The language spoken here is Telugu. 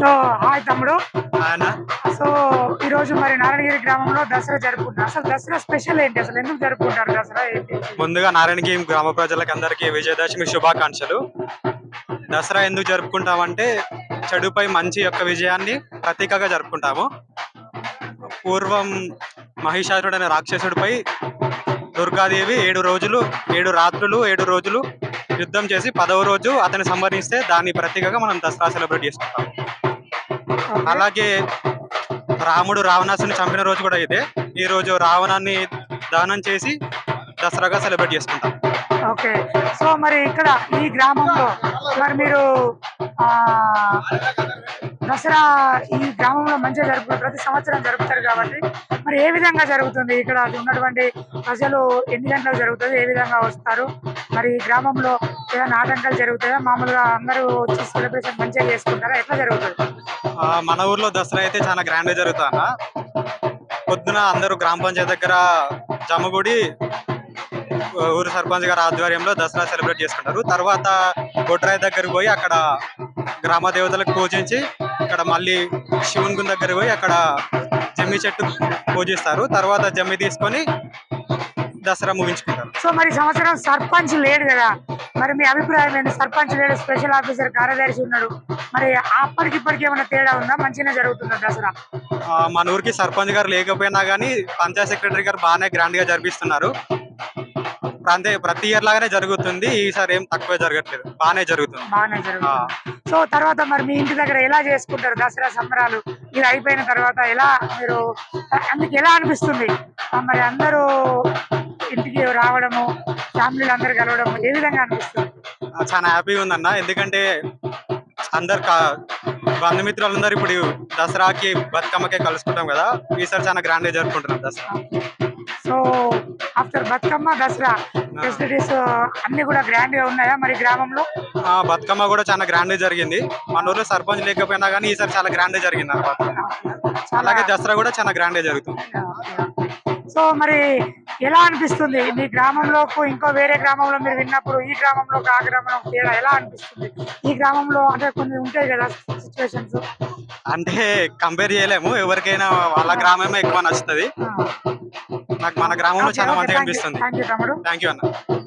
సో హాయ్ తమ్ముడు. సో ఈ రోజు మరి నారాయణగిరి గ్రామంలో దసరా జరుపుకుంటారు అసలు దసరా స్పెషల్ ఏంటి? అసలు ఎందుకు జరుపుకుంటారు దసరా ఏంటి? ముందుగా నారాయణకి గ్రామ ప్రజలకు అందరికీ విజయదశమి శుభాకాంక్షలు. దసరా ఎందుకు జరుపుకుంటామంటే చెడుపై మంచి యొక్క విజయాన్ని ప్రతీకగా జరుపుకుంటాము. పూర్వం మహిషాసురుడు అనే రాక్షసుడిపై దుర్గాదేవి ఏడు రోజులు ఏడు రాత్రులు ఏడు రోజులు యుద్ధం చేసి పదవ రోజు అతన్ని సంహరిస్తే దాన్ని ప్రతీకగా మనం దసరా సెలబ్రేట్ చేసుకుంటాం అలాగే రాముడు రావణాసుని చంపిన రోజు కూడా ఇదే. ఈ రోజు రావణాన్ని దానం చేసి దసరాగా సెలబ్రేట్ చేసుకుంటాం. ఓకే. సో మరి ఇక్కడ ఈ గ్రామంలో మరి మీరు ఆ దసరా ఈ గ్రామంలో మంచిగా జరుపు ప్రతి సంవత్సరం జరుపుతారు కాబట్టి మరి ఏ విధంగా జరుగుతుంది? ఇక్కడ ఉన్నటువంటి ప్రజలు ఎన్ని గంటలకు జరుగుతుంది? ఏ విధంగా వస్తారు? మరి ఈ గ్రామంలో ఏదైనా ఆటంకాలు జరుగుతాయా? మామూలుగా అందరూ వచ్చి సెలబ్రేషన్ మంచిగా చేసుకుంటారా? ఎట్లా జరుగుతుంది? ఆ, మన ఊర్లో దసరా అయితే చాలా గ్రాండ్ జరుగుతా అన్న పొద్దున అందరూ గ్రామ పంచాయతీ దగ్గర జమగుడి ఊరు సర్పంచ్ గారి ఆధ్వర్యంలో దసరా సెలబ్రేట్ చేసుకుంటారు. తర్వాత బొడ్రాయి దగ్గరికి పోయి అక్కడ గ్రామ దేవతలకు పూజించి అక్కడ మళ్ళీ శివుని గుడి దగ్గరికి పోయి అక్కడ జమ్మి చెట్టు పూజిస్తారు. తర్వాత జమ్మి తీసుకొని దసరా ముగించుకుంటారు. సో మరి సంవత్సరం సర్పంచ్ లేడు కదా. మరి మీ అభిప్రాయం ఏంటి సర్పంచ్ లేడు స్పెషల్ ఆఫీసర్ కార్యదర్శి ఉన్నాడు. మరి అప్పటికి ఇప్పటికి ఏమైనా తేడా ఉందా? మంచిగానే జరుగుతుందా దసరా? మన ఊరికి సర్పంచ్ గారు లేకపోయినా కానీ పంచాయత్ సెక్రటరీ గారు బాగానే గ్రాండ్గా జరిపిస్తున్నారు. అంతే ప్రతి ఇయర్ లాగానే జరుగుతుంది. ఈసారి ఏం తక్కువ జరగట్లేదు. బాగానే జరుగుతుంది. బాగానే జరుగుతుంది. సో తర్వాత మరి మీ ఇంటి దగ్గర ఎలా చేసుకుంటారు దసరా సంబరాలు? ఇది అయిపోయిన తర్వాత ఎలా మీరు అందుకు ఎలా అనిపిస్తుంది? మరి అందరూ ఇంటికి రావడము ఫ్యామిలీలు అందరు కలవడము ఏ విధంగా అనిపిస్తుంది? చాలా హ్యాపీగా ఉందన్న. ఎందుకంటే అందరు బంధుమిత్రులందరూ ఇప్పుడు దసరాకి బతుకమ్మకే కలుసుకుంటాం కదా. ఈసారి చాలా గ్రాండ్గా జరుపుకుంటున్నాం Dasara. So after Bathukamma Dasara facilities అన్ని కూడా గ్రాండ్గా ఉన్నాయా మరి గ్రామంలో? బతుకమ్మ కూడా చాలా గ్రాండ్ జరిగింది. మన ఊర్లో సర్పంచ్ లేకపోయినా కానీ ఈసారి చాలా గ్రాండ్గా జరిగింది అన్నమాట అలాగే దసరా కూడా చాలా గ్రాండ్గా జరుగుతుంది సో మరి ఎలా అనిపిస్తుంది? మీ గ్రామంలో ఇంకో వేరే గ్రామంలో మీరు విన్నప్పుడు ఈ గ్రామంలో ఆ గ్రామంలో తేడా ఎలా అనిపిస్తుంది? ఈ గ్రామంలో అంటే కొన్ని ఉంటాయి కదా సిచ్యువేషన్స్ అంటే కంపేర్ చేయలేము. ఎవరికైనా వాళ్ళ గ్రామమే ఎక్కువ నచ్చుతుంది. నాకు మన గ్రామంలో చాలా మంచిగా అనిపిస్తుంది. థ్యాంక్ యూ అన్న.